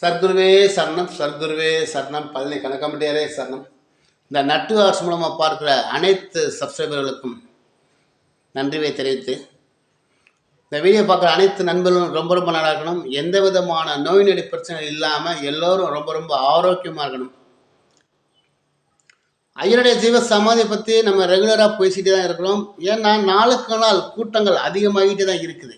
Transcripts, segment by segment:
சர்க்குருவே சரணம் சர்க்குருவே சரணம். பழனி கணக்கம்பட்டியாரே சரணம். இந்த நட்டு ஆர்ட்ஸ் மூலமாக பார்க்குற அனைத்து சப்ஸ்கிரைபர்களுக்கும் நன்றிவை தெரிவித்து இந்த வீடியோ பார்க்குற அனைத்து நண்பர்களும் ரொம்ப ரொம்ப நல்லா இருக்கணும். எந்த விதமான நோய் நொடி பிரச்சனை இல்லாமல் எல்லோரும் ரொம்ப ரொம்ப ஆரோக்கியமாக இருக்கணும். ஐயருடைய ஜீவ சமாதியை பற்றி நம்ம ரெகுலராக பேசிகிட்டே தான் இருக்கிறோம். ஏன்னா நாளுக்கு நாள் கூட்டங்கள் அதிகமாகிட்டே தான் இருக்குது.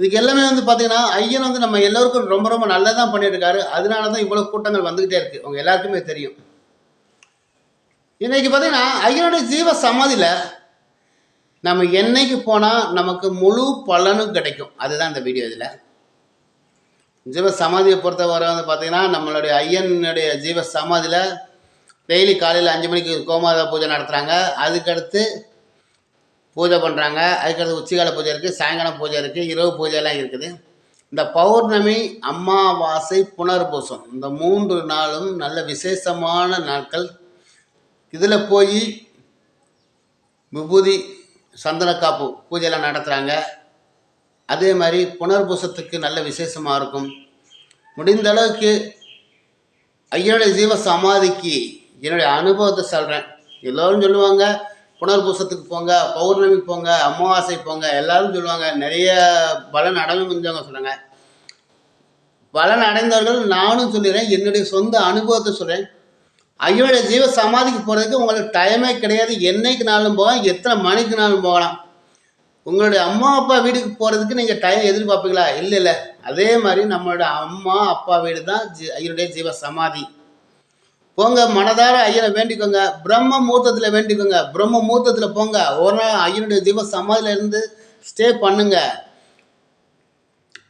இதுக்கு எல்லாமே வந்து பார்த்தீங்கன்னா ஐயன் வந்து நம்ம எல்லோருக்கும் ரொம்ப ரொம்ப நல்லதான் பண்ணிட்டு இருக்காரு அதனால தான் இவ்வளோ கூட்டங்கள் வந்துக்கிட்டே இருக்கு. உங்க எல்லாருக்குமே தெரியும். இன்னைக்கு பார்த்தீங்கன்னா ஐயனுடைய ஜீவ சமாதியில் நம்ம என்னைக்கு போனால் நமக்கு முழு பலனும் கிடைக்கும். அதுதான் இந்த வீடியோ இதில். ஜீவ சமாதியை பொறுத்தவரை வந்து பார்த்தீங்கன்னா நம்மளுடைய ஐயனுடைய ஜீவ சமாதியில் டெய்லி காலையில் அஞ்சு மணிக்கு கோமாதா பூஜை நடத்துகிறாங்க அதுக்கடுத்து பூஜை பண்ணுறாங்க அதுக்கடுத்து உச்சிகால பூஜை இருக்குது சாயங்காலம் பூஜை இருக்குது இரவு பூஜைலாம் இருக்குது. இந்த பௌர்ணமி அமாவாசை புனர்பூசம். இந்த மூன்று நாளும் நல்ல விசேஷமான நாட்கள். இதில் போய் விபூதி சந்தனக்காப்பு பூஜையெல்லாம் நடத்துகிறாங்க அதே மாதிரி புனர்பூசத்துக்கு நல்ல விசேஷமாக இருக்கும். முடிந்த அளவுக்கு ஐயனுடைய ஜீவ சமாதிக்கு என்னுடைய அனுபவத்தை சொல்கிறேன் எல்லோரும் சொல்லுவாங்க புனர்பூசத்துக்கு போங்க பௌர்ணமிக்கு போங்க அமாவாசை போங்க எல்லாரும் சொல்லுவாங்க. நிறைய பலன் கொஞ்சவங்க சொல்லுங்கள் பலன் அடைந்தவர்கள் நானும் சொல்லிடுறேன். என்னுடைய சொந்த அனுபவத்தை சொல்கிறேன் ஐயோடைய ஜீவ சமாதிக்கு போகிறதுக்கு உங்களுக்கு டைமே கிடையாது. என்னைக்குனாலும் போகலாம் எத்தனை மணிக்குனாலும் போகலாம். உங்களுடைய அம்மா அப்பா வீட்டுக்கு போகிறதுக்கு நீங்கள் டைம் எதிர்பார்ப்பீங்களா? இல்லை இல்லை. அதே மாதிரி நம்மளோட அம்மா அப்பா வீடு தான் ஜி ஐயனுடைய ஜீவ சமாதி. போங்க மனதார ஐயனை வேண்டிக்கோங்க. பிரம்ம முகூர்த்தத்தில் வேண்டிக்கோங்க. பிரம்ம முகூர்த்தத்தில் போங்க. ஒரு நாள் ஐயனுடைய ஜீவ சமாதியில் இருந்து ஸ்டே பண்ணுங்க.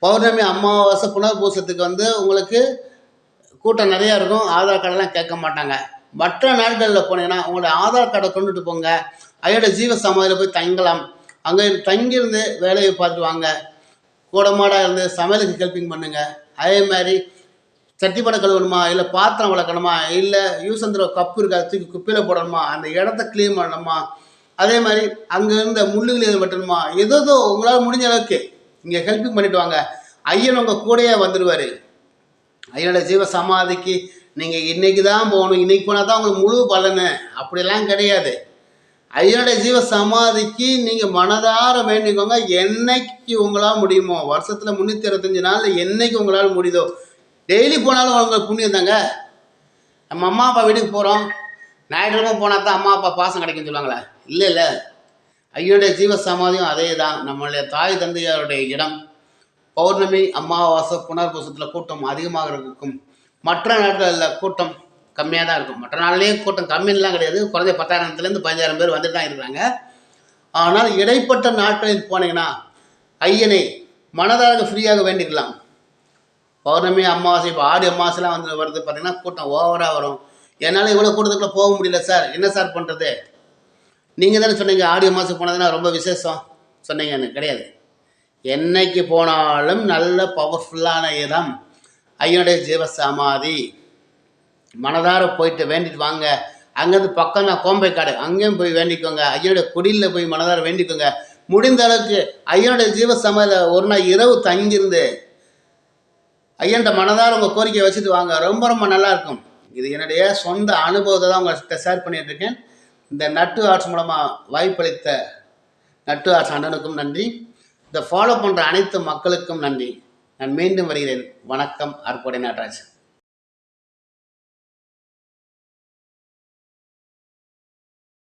பௌர்ணமி அமாவாசை புனர்பூசத்துக்கு வந்து உங்களுக்கு கூட்டம் நிறையா இருக்கும். ஆதார் கார்டெல்லாம் கேட்க மாட்டாங்க. மற்ற நாட்களில் போனீங்கன்னா உங்களுடைய ஆதார் கார்டை கொண்டுட்டு போங்க. ஐயோட ஜீவ சமாதியில் போய் தங்கலாம். அங்கே தங்கியிருந்து வேலையை பார்த்துட்டு வாங்க. கூடமாடாக இருந்து சமையலுக்கு ஹெல்ப்பிங் பண்ணுங்கள் அதே மாதிரி சட்டி படம் கழுவணுமா? இல்லை பாத்திரம் வளர்க்கணுமா? இல்லை யூசந்திர கப்பு இருக்கா? தூக்கி குப்பையில் போடணுமா? அந்த இடத்த க்ளீன் பண்ணணுமா? அதே மாதிரி அங்கே இருந்த முள்ளுகள் எதுவும் வெட்டணுமா? ஏதோ உங்களால் முடிஞ்ச அளவுக்கு இங்கே ஹெல்ப்பிங் பண்ணிட்டு வாங்க. ஐயன் உங்கள் கூடயே வந்துடுவார் ஐயனோட ஜீவ சமாதிக்கு நீங்கள் இன்னைக்கு தான் போகணும். இன்னைக்கு போனால் தான் உங்களுக்கு முழு பலனு. அப்படிலாம் கிடையாது. ஐயனுடைய ஜீவ சமாதிக்கு நீங்கள் மனதார வேண்டிக்கோங்க. என்னைக்கு உங்களால் முடியுமோ? வருஷத்தில் முந்நூற்றி அறுபத்தஞ்சு நாளில் என்னைக்கு உங்களால் முடியுதோ? டெய்லி போனாலும் அவங்க புண்ணியம் தாங்க. நம்ம அம்மா அப்பா வீட்டுக்கு போகிறோம் ஞாயிற்றுக்கிழமை போனால் தான் அம்மா அப்பா பாசம் கிடைக்குன்னு சொல்லுவாங்களே. இல்லை இல்லை. ஐயனுடைய ஜீவ சமாதியும் அதே தான் நம்மளுடைய தாய் தந்தையாருடைய இடம். பௌர்ணமி அமாவாசை புனர்பூசத்தில் கூட்டம் அதிகமாக இருக்கும். மற்ற நாட்களில் கூட்டம் கம்மியாக தான் இருக்கும். மற்ற நாள்லேயும் கூட்டம் கம்மின்லாம் கிடையாது. குறைஞ்ச பத்தாயிரத்துலேருந்து பதினஞ்சாயிரம் பேர் வந்துட்டு தான் இருக்கிறாங்க. ஆனால் இடைப்பட்ட நாட்களில் போனீங்கன்னா ஐயனை மனதாக ஃப்ரீயாக வேண்டிக்கலாம் பௌர்ணமி அமாவாசை இப்போ ஆடி அமாவாசைலாம் வந்து வருது பார்த்தீங்கன்னா கூட்டம் ஓவராக வரும். என்னால் இவ்வளோ கூட்டத்துக்குள்ளே போக முடியல சார். என்ன சார் பண்ணுறது நீங்கள் தானே சொன்னீங்க ஆடி அமாவாசை போனதுன்னா ரொம்ப விசேஷம். சொன்னீங்க எனக்கு கிடையாது. என்னைக்கு போனாலும் நல்ல பவர்ஃபுல்லான இடம் ஐயனுடைய ஜீவ சமாதி மனதார போயிட்டு வேண்டிட்டு வாங்க. அங்கேருந்து பக்கம் தான் கோம்பைக்காடு அங்கேயும் போய் வேண்டிக்கோங்க. ஐயனுடைய குடியில் போய் மனதார வேண்டிக்கோங்க. முடிந்த அளவுக்கு ஐயனுடைய ஜீவ சமாதியில் ஒரு நாள் இரவு தங்கியிருந்து ஐயன்ட்ட மனதார உங்கள் கோரிக்கையை வச்சுட்டு வாங்க. ரொம்ப ரொம்ப நல்லாயிருக்கும். இது என்னுடைய சொந்த அனுபவத்தை தான் உங்கள்கிட்ட ஷேர் பண்ணிட்டுருக்கேன். இந்த நட்டு ஆர்ட்ஸ் மூலமாக வாய்ப்பளித்த நட்டு ஆர்ட்ஸ் அண்ணனுக்கும் நன்றி. இதை ஃபாலோ பண்ணுற அனைத்து மக்களுக்கும் நன்றி. நான் மீண்டும் வருகிறேன். வணக்கம் அற்புடை நடராஜ்